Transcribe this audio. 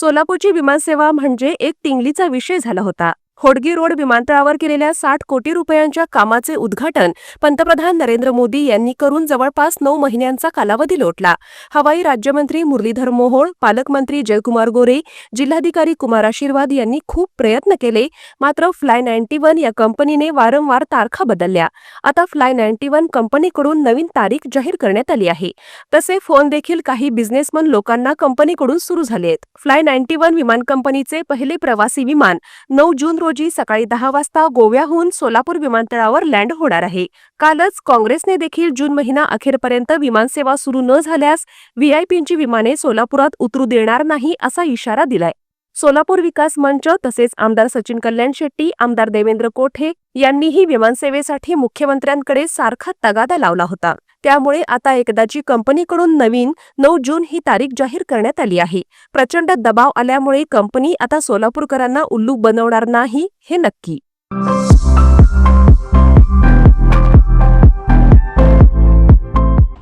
सोलापूरची विमानसेवा म्हणजे एक टिंगलीचा विषय झाला होता. होडगी रोड विमानतळावर केलेल्या साठ कोटी रुपयांच्या कामाचे उद्घाटन पंतप्रधान नरेंद्र मोदी यांनी करून जवळपास नऊ महिन्यांचा कालावधी लोटला. हवाई राज्यमंत्री मुरलीधर मोहोळ पालकमंत्री जयकुमार गोरे जिल्हाधिकारी कुमार आशीर्वाद यांनी खूप प्रयत्न केले मात्र फ्लाय नाईन्टी वन या कंपनीने वारंवार तारखा बदलल्या. आता फ्लाय नाईन्टी वन कंपनीकडून नवीन तारीख जाहीर करण्यात आली आहे. तसे फोन देखील काही बिझनेसमन लोकांना कंपनीकडून सुरू झाले आहेत फ्लाय नाईन्टी वन विमान कंपनीचे पहिले प्रवासी विमान नऊ जून रोजी सकाळी दहा वाजता गोव्याहून सोलापूर विमानतळावर लँड होणार आहे. कालच काँग्रेसने देखील जून महिना अखेरपर्यंत विमानसेवा सुरू न झाल्यास व्हीआयपींची विमाने सोलापुरात उतरू देणार नाही असा इशारा दिलाय. सोलापूर विकास मंच तसेच आमदार सचिन कल्याण शेट्टी आमदार देवेंद्र कोठे यांनीही विमानसेवेसाठी मुख्यमंत्र्यांकडे सारखा तगादा लावला होता. त्यामुळे आता एकदाची कंपनीकडून नवीन नऊ जून ही तारीख जाहीर करण्यात आली आहे. प्रचंड दबाव आल्यामुळे कंपनी आता सोलापूरकरांना उल्लू बनवणार नाही हे नक्की.